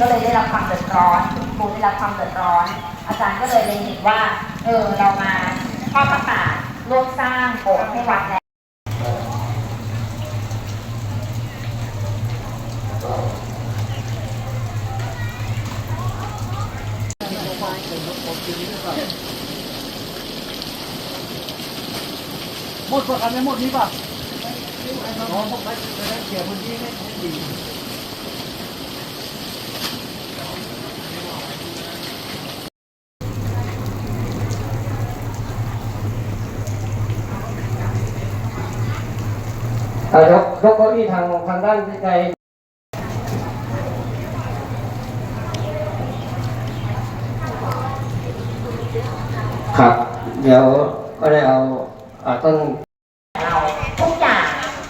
ก็เลยได้รับความเดือดร้อนคุณครูได้รับความเดือดร้อน อาจารย์ก็เลยเลยเห็นว่า เออเรามาทอดประกาศร่วมสร้างโบสถ์ให้วัดแล้วหมดประกันไม่หมดนี้ป่ะน้องพวกไปไปได้เขียนพื้นที่ให้ดี อ่ายกยกเก้าอี้ทางทางด้านไกลครับ เดี๋ยวก็ได้เอาอ่าต้น เราทุกอย่าง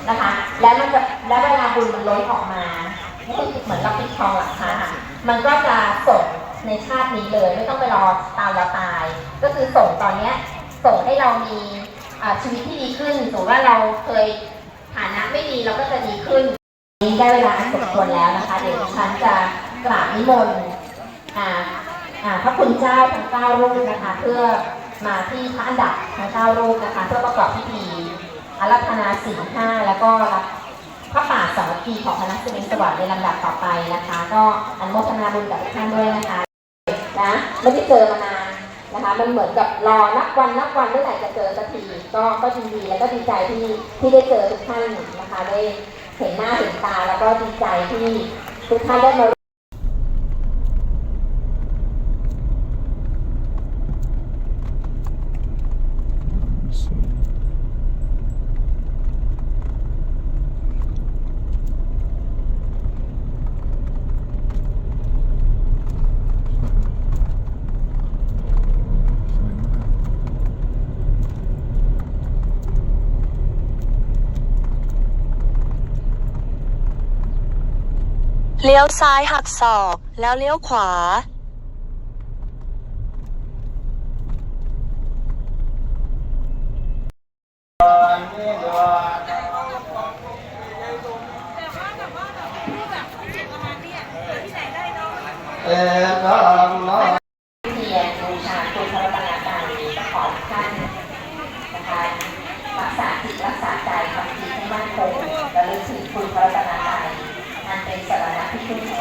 นะคะ แล้วมันจะแล้วเวลาบุญมันล้นออกมาไม่ใช่เหมือนกับปิดทองหลังพระค่ะมันก็จะส่งในชาตินี้เลย ไม่ต้องไปรอตามเราตาย ก็คือส่งตอนเนี้ยส่งให้เรามีอ่าชีวิตที่ดีขึ้นสมมติว่าเราเคยฐานะ ไม่ดีเราก็จะดีขึ้นนี่ได้เวลาอันสมควรแล้วนะคะ เดี๋ยวฉันจะกราบนิมนต์อ่าอ่าพระคุณเจ้าทั้งเก้ารูปนะคะ เพื่อมาที่พระอันดับทั้งเก้ารูปนะคะ เพื่อประกอบพิธีอารัธนาสี่ห้าแล้วก็รับพระป่าสามัคคีของคณะสิริสวัสดิ์ในลำดับต่อไปนะคะ ก็อนุโมทนาบุญกับทุกท่านด้วยนะคะนะไม่ได้เจอมานาน นะคะ มันเหมือนกับรอนับวันนับวันเมื่อไหร่จะเจอสักทีก็ก็ยินดีแล้วก็ดีใจที่ที่ได้เจอทุกท่านนะคะได้เห็นหน้าเห็นตาแล้วก็ดีใจที่ทุกท่านได้มา เลี้ยวซ้ายหักศอก แล้วเลี้ยวขวา เออก็เนาะ เรียนบูชาคุณพระบรมการีขอทุกท่านนะคะรักษาจิตรักษาใจความดีให้มั่นคงและลึกถึงคุณพระบรมการีอันเป็นสรณ Thank you.